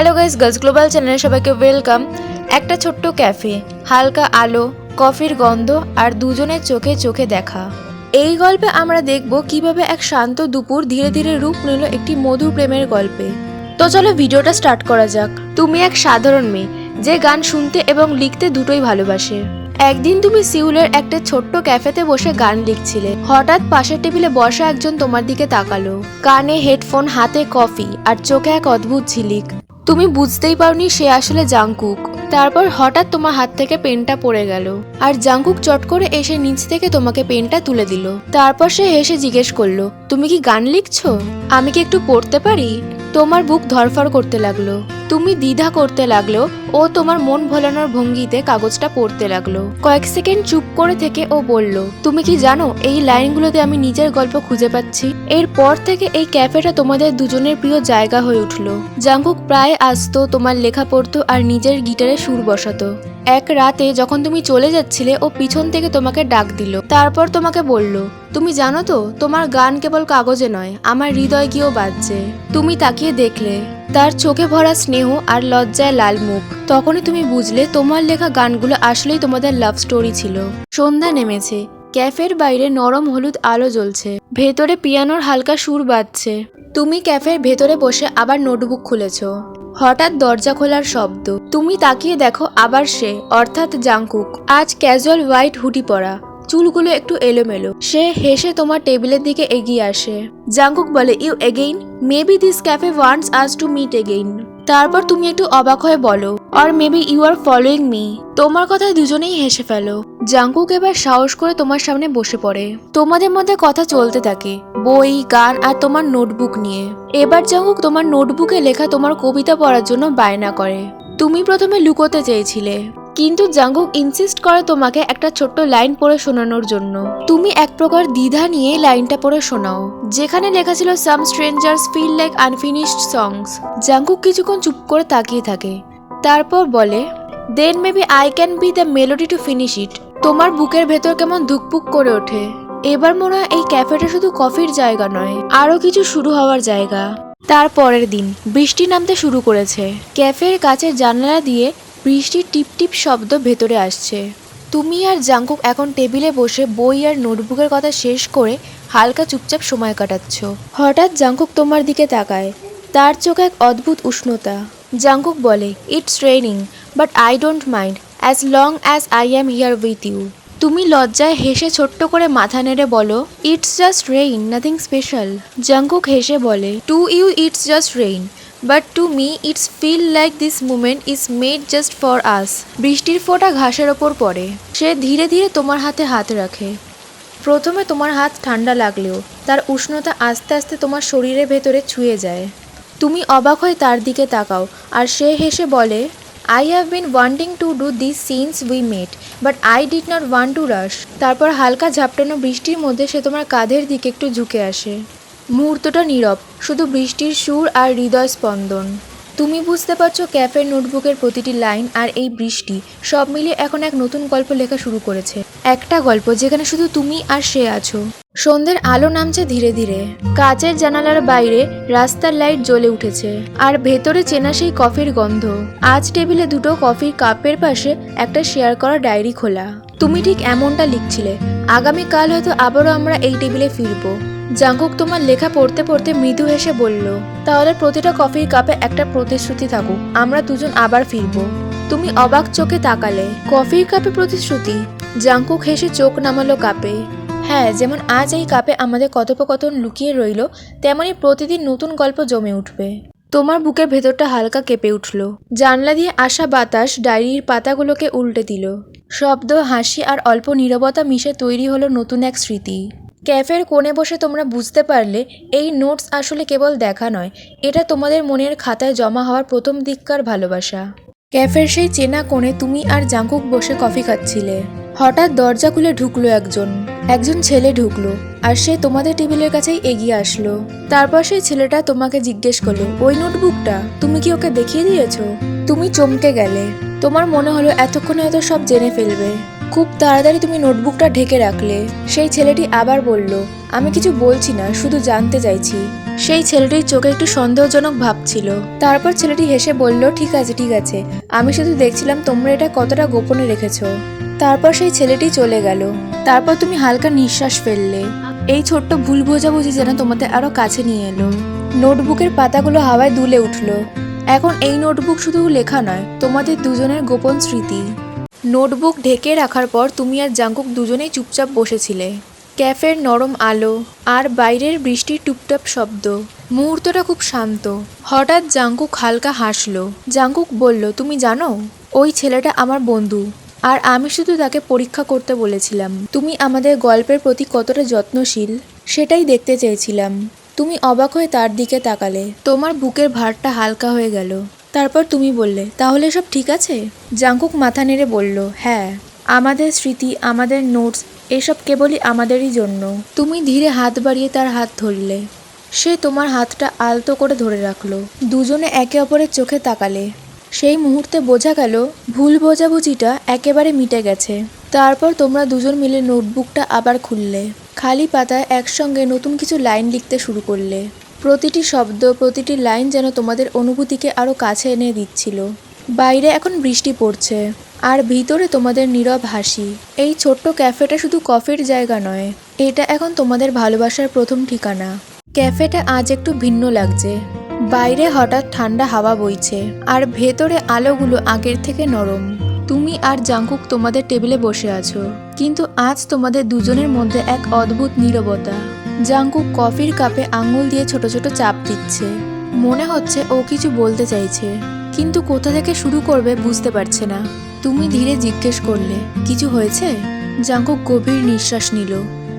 Hello guys girls global চ্যানেলে সবাইকে welcome একটা ছোট্ট ক্যাফে হালকা আলো কফির গন্ধ আর দুজনের চোখে চোখে দেখা। এই গল্পে আমরা দেখব কীভাবে এক শান্ত দুপুর ধীরে ধীরে রূপ নিল একটি মধুর প্রেমের গল্পে। তো চলো ভিডিওটা স্টার্ট করা যাক। তুমি এক সাধারণ মেয়ে, যে গান শুনতে এবং লিখতে দুটোই ভালোবাসে। একদিন তুমি সিউলের একটা ছোট্ট ক্যাফেতে বসে গান লিখছিলে। হঠাৎ পাশের টেবিলে বসা একজন তোমার দিকে তাকালো। কানে হেডফোন হাতে কফি আর চোখে এক অদ্ভুত ঝিলিক। তুমি বুঝতেই পারনি সে আসলে জাংকুক। তারপর হঠাৎ তোমার হাত থেকে পেনটা পড়ে গেল। আর জাংকুক চট করে এসে নিচ থেকে তোমাকে পেনটা তুলে দিল। তারপর সে হেসে জিজ্ঞেস করল, তুমি কি গান লিখছো? আমি কি একটু পড়তে পারি? তোমার বুক ধরফর করতে লাগল। তুমি দ্বিধা করতে লাগল ও তোমার মন ভোলানোর ভঙ্গিতে কাগজটা পড়তে লাগল। কয়েক সেকেন্ড চুপ করে থেকে ও বলল, তুমি কি জানো এই লাইনগুলোতে আমি নিজের গল্প খুঁজে পাচ্ছি? এরপর থেকে এই ক্যাফেটা তোমাদের দুজনের প্রিয় জায়গা হয়ে উঠল। জাঙ্কুক প্রায় আসতো, তোমার লেখা পড়তো আর নিজের গিটারে সুর বসাতো। এক রাতে যখন তুমি চলে যাচ্ছিলে, ও পিছন থেকে তোমাকে ডাক দিল। তারপর তোমাকে বলল, তুমি জানো তো, তোমার গান কেবল কাগজে নয়, আমার হৃদয় গিয়েও বাজছে। তুমি তাকিয়ে দেখলে তার চোখে ভরা স্নেহ আর লজ্জায় লাল মুখ। তখনই তুমি বুঝলে তোমার লেখা গানগুলো আসলেই তোমাদের লাভ স্টোরি ছিল। সন্ধ্যা নেমেছে। ক্যাফের বাইরে নরম হলুদ আলো জ্বলছে। ভেতরে পিয়ানোর হালকা সুর বাজছে। তুমি ক্যাফের ভেতরে বসে আবার নোটবুক খুলেছো। হঠাৎ দরজা খোলার শব্দ। তুমি তাকিয়ে দেখো আবার সে, অর্থাৎ জাংকুক। আজ ক্যাজুয়াল হোয়াইট হুডি পরা। চুলগুলো একটু এলোমেলো। সে হেসে তোমার টেবিলের দিকে এগিয়ে আসে। জাংকুক বলে you again maybe this cafe wants us to meet again তারপর তুমি একটু অবাক হয়ে বলো আর maybe you are following me তোমার কথায় দুজনেই হেসে ফেলো। জাংকুক এবার সাহস করে তোমার সামনে বসে পড়ে। তোমাদের মধ্যে কথা চলতে থাকে, বই, গান আর তোমার নোটবুক নিয়ে। এবার জাংকুক তোমার নোটবুকে লেখা তোমার কবিতা পড়ার জন্য বায়না করে। তুমি প্রথমে লুকোতে চেয়েছিলে। কিন্তু জাঙ্গুক ইনসিস্ট করে তোমাকে একটা ছোট্ট লাইন পড়ে শোনানোর জন্য। তুমি এক প্রকার দ্বিধা নিয়ে লাইনটা পড়ে শোনাও, যেখানে লেখা ছিল some strangers feel like unfinished songs Jungkook কিছুক্ষণ চুপ করে তাকিয়ে থাকে। তারপর বলে then maybe I can be the melody to finish it তোমার বুকের ভেতর কেমন ধুকপুক করে ওঠে। এবার মনে হয় এই ক্যাফেটা শুধু কফির জায়গা নয়, আরও কিছু শুরু হওয়ার জায়গা। তার পরের দিন বৃষ্টি নামতে শুরু করেছে। ক্যাফের কাছে জানালা দিয়ে বৃষ্টির টিপ টিপ শব্দ ভেতরে আসছে। তুমি আর জাঙ্কুক এখন টেবিলে বসে বই আর নোটবুকের কথা শেষ করে হালকা চুপচাপ সময় কাটাচ্ছ। হঠাৎ জাঙ্কুক তোমার দিকে তাকায়। তার চোখে এক অদ্ভুত উষ্ণতা। জাঙ্কুক বলে it's raining but I don't mind as long as I am here with you তুমি লজ্জায় হেসে ছোট্ট করে মাথা নেড়ে বলো it's just rain nothing special Jungkook হেসে বলে to you it's just rain but to me it's feel like this moment is made just for us বৃষ্টির ফোঁটা ঘাসের ওপর পড়ে। সে ধীরে ধীরে তোমার হাতে হাত রাখে। প্রথমে তোমার হাত ঠান্ডা লাগলেও, তার উষ্ণতা আস্তে আস্তে তোমার শরীরের ভেতরে ছুঁয়ে যায়। তুমি অবাক হয়ে তার দিকে তাকাও, আর সে হেসে বলে I have been wanting to do this since we met but I did not want to rush তারপর হালকা ঝাপটানো বৃষ্টির মধ্যে সে তোমার কাঁধের দিকে একটু ঝুঁকে আসে। মুহূর্তটা নীরব, শুধু বৃষ্টির সুর আর হৃদয় স্পন্দন। তুমি বুঝতে পারছ ক্যাফের নোটবুকের প্রতিটি লাইন আর এই বৃষ্টি, সব মিলিয়ে এখন এক নতুন গল্প লেখা শুরু করেছে। একটা গল্প যেখানে শুধু তুমি আর সে আছো। সন্ধ্যের আলো নামছে ধীরে ধীরে। কাচের জানালার বাইরে রাস্তার লাইট জ্বলে উঠেছে। আর ভেতরে চেনা সেই কফির গন্ধ। আজ টেবিলে দুটো কফির কাপের পাশে একটা শেয়ার করা ডায়েরি খোলা। তুমি ঠিক এমনটা লিখছিলে। আগামীকাল হয়তো আবারও আমরা এই টেবিলে ফিরবো। জাঙ্কুক তোমার লেখা পড়তে পড়তে মৃদু হেসে বলল, তাহলে প্রতিটা কফির কাপে একটা প্রতিশ্রুতি থাকুক, আমরা দুজন আবার ফিরবো। তুমি অবাক চোখে তাকালে, কফির কাপে প্রতিশ্রুতি? জাঙ্কুক হেসে চোখ নামালো কাপে। হ্যাঁ যেমন আজ এই কাপে আমাদের কথোপকথন লুকিয়ে রইল তেমনই প্রতিদিন নতুন গল্প জমে উঠবে। তোমার বুকের ভেতরটা হালকা কেঁপে উঠল। জানলা দিয়ে আসা বাতাস ডায়েরির পাতাগুলোকে উল্টে দিল। শব্দ, হাসি আর অল্প নীরবতা মিশে তৈরি হলো নতুন এক স্মৃতি। ক্যাফের কোণে বসে তোমরা বুঝতে পারলে, এই নোটস আসলে কেবল দেখা নয়, এটা তোমাদের মনের খাতায় জমা হওয়ার প্রথম দিককার ভালোবাসা। ক্যাফের সেই চেনা কোণে তুমি আর জাঙ্কুক বসে কফি খাচ্ছিলে। হঠাৎ দরজা খুলে ঢুকলো একজন। একজন ছেলে ঢুকলো, আর সে তোমাদের টেবিলের কাছেই এগিয়ে আসলো। তারপর সেই ছেলেটা তোমাকে জিজ্ঞেস করল, ওই নোটবুকটা, তুমি কি ওকে দেখিয়ে দিয়েছ? তুমি চমকে গেলে। তোমার মনে হলো এতক্ষণে হয়তো সব জেনে ফেলবে। খুব তাড়াতাড়ি তুমি নোটবুকটা ঢেকে রাখলে। সেই ছেলেটি আবার বলল, আমি কিছু বলছি না, শুধু জানতে চাইছি। সেই ছেলেটির চোখে একটু সন্দেহজনক ভাব ছিল। তারপর ছেলেটি হেসে বলল, ঠিক আছে ঠিক আছে। আমি শুধু দেখছিলাম তোমরা এটা কতটা গোপনে রেখেছ। তারপর সেই ছেলেটি চলে গেল। তারপর তুমি হালকা নিঃশ্বাস ফেললে। এই ছোট্ট ভুল বোঝাবুঝি যেন তোমাদের আরও কাছে নিয়ে এলো। নোটবুকের পাতাগুলো হাওয়ায় দুলে উঠল। এখন এই নোটবুক শুধু লেখা নয়, তোমাদের দুজনের গোপন স্মৃতি। নোটবুক ঢেকে রাখার পর তুমি আর জাঙ্কুক দুজনেই চুপচাপ বসেছিলে। ক্যাফের নরম আলো আর বাইরের বৃষ্টির টুপটাপ শব্দ। মুহূর্তটা খুব শান্ত। হঠাৎ জাঙ্কুক হালকা হাসলো। জাঙ্কুক বলল, তুমি জানো, ওই ছেলেটা আমার বন্ধু আর আমি শুধু তাকে পরীক্ষা করতে বলেছিলাম। তুমি আমাদের গল্পের প্রতি কতটা যত্নশীল সেটাই দেখতে চেয়েছিলাম। তুমি অবাক হয়ে তার দিকে তাকালে। তোমার বুকের ভারটা হালকা হয়ে গেল। তারপর তুমি বললে, তাহলে সব ঠিক আছে? জাঙ্কুক মাথা নেড়ে বলল হ্যাঁ আমাদের স্মৃতি, আমাদের নোটস, এসব কেবলই আমাদেরই জন্য। তুমি ধীরে হাত বাড়িয়ে তার হাত ধরলে। সে তোমার হাতটা আলতো করে ধরে রাখল। দুজনে একে অপরের চোখে তাকালে। সেই মুহূর্তে বোঝা গেল, ভুল বোঝাবুঝিটা একেবারে মিটে গেছে। তারপর তোমরা দুজন মিলে নোটবুকটা আবার খুললে। খালি পাতায় একসঙ্গে নতুন কিছু লাইন লিখতে শুরু করলে। প্রতিটি শব্দ, প্রতিটি লাইন যেন তোমাদের অনুভূতিকে আরও কাছে এনে দিচ্ছিল। বাইরে এখন বৃষ্টি পড়ছে, আর ভিতরে তোমাদের নীরব হাসি। এই ছোট্ট ক্যাফেটা শুধু কফির জায়গা নয়, এটা এখন তোমাদের ভালোবাসার প্রথম ঠিকানা। ক্যাফেটা আজ একটু ভিন্ন লাগছে। বাইরে হঠাৎ ঠান্ডা হাওয়া বইছে, আর ভেতরে আলোগুলো আগের থেকে নরম। তুমি আর জাঙ্কুক তোমাদের টেবিলে বসে আছো, কিন্তু আজ তোমাদের দুজনের মধ্যে এক অদ্ভুত নীরবতা। জাঙ্কুক কফির কাপে আঙুল দিয়ে ছোট ছোট চাপ দিচ্ছে। মনে হচ্ছে ও কিছু বলতে চাইছে, কিন্তু কোথা থেকে শুরু করবে বুঝতে পারছে না। তুমি ধীরে জিজ্ঞেস করলে, কিছু হয়েছে? জাঙ্কুক গভীর নিঃশ্বাস নিল।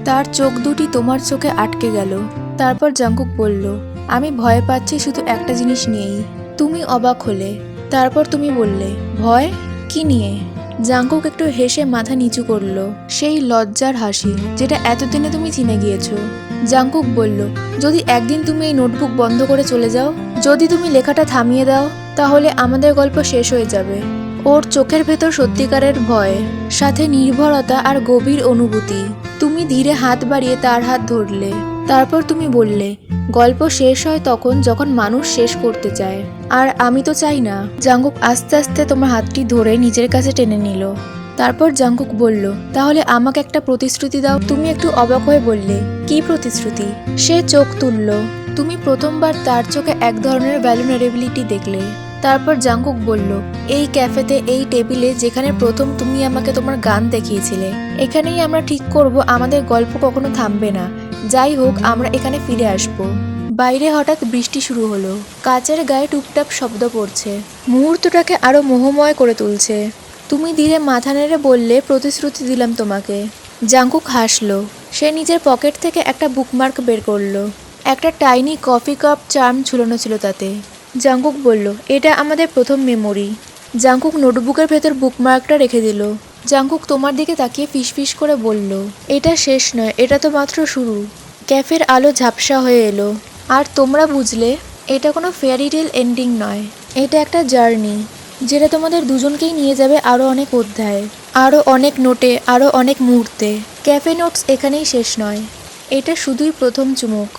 তার চোখ দুটি তোমার চোখে আটকে গেল। তারপর জাঙ্কুক বলল, আমি ভয় পাচ্ছি শুধু একটা জিনিস নিয়েই। তুমি অবাক হলে। তারপর তুমি বললে, ভয়? কি নিয়ে? জাঙ্কুক একটু হেসে মাথা নিচু করল, সেই লজ্জার হাসি, যেটা এতদিনে তুমি চিনে গিয়েছো। জাঙ্কুক বলল, যদি একদিন তুমি এই নোটবুক বন্ধ করে চলে যাও, যদি তুমি লেখাটা থামিয়ে দাও, তাহলে আমাদের গল্প শেষ হয়ে যাবে। ওর চোখের ভেতর সত্যিকারের ভয়, সাথে নির্ভরতা আর গভীর অনুভূতি। তুমি ধীরে হাত বাড়িয়ে তার হাত ধরলে। তারপর তুমি বললে, গল্প শেষ হয় তখন যখন মানুষ শেষ করতে চায়। আর আমি তো চাই না। জাঙ্গুক আস্তে আস্তে তোমার হাতটি ধরে নিজের কাছে টেনে নিল। তারপর জাঙ্কুক বলল, তাহলে আমাকে একটা প্রতিশ্রুতি দাও। তুমি একটু অবাক হয়ে বললে, কি প্রতিশ্রুতি? সে চোখ তুলল। তুমি প্রথমবার তার চোখে এক ধরনের ভ্যালুনারেবিলিটি দেখলে। তারপর জাঙ্কুক বলল, এই ক্যাফেতে, এই টেবিলে যেখানে প্রথম তুমি আমাকে তোমার গান দেখিয়েছিলে, এখানেই আমরা ঠিক করব, আমাদের গল্প কখনো থামবে না। যাই হোক, আমরা এখানে ফিরে আসব। বাইরে হঠাৎ বৃষ্টি শুরু হলো। কাচের গায়ে টুপটাপ শব্দ পড়ছে। মুহূর্তটাকে আরও মোহময় করে তুলছে। তুমি ধীরে মাথা নেড়ে বললে, প্রতিশ্রুতি দিলাম তোমাকে। জাঙ্কুক হাসলো। সে নিজের পকেট থেকে একটা বুকমার্ক বের করল। একটা টাইনি কফি কাপ চার্ম ঝুলানো ছিল তাতে। জাঙ্কুক বলল, এটা আমাদের প্রথম মেমোরি। জাঙ্কুক নোটবুকের ভেতর বুকমার্কটা রেখে দিল। জাঙ্কুক তোমার দিকে তাকিয়ে ফিসফিস করে বলল, এটা শেষ নয়, এটা তো মাত্র শুরু। ক্যাফের আলো ঝাপসা হয়ে এলো। আর তোমরা বুঝলে, এটা কোনো ফেয়ারি টেল এন্ডিং নয়। এটা একটা জার্নি যেটা তোমাদের দুজনকেই নিয়ে যাবে আরও অনেক অধ্যায় আরও অনেক নোটে আরও অনেক মুহূর্তে। ক্যাফে নোটস এখানেই শেষ নয়। এটা শুধুই প্রথম চুমুক।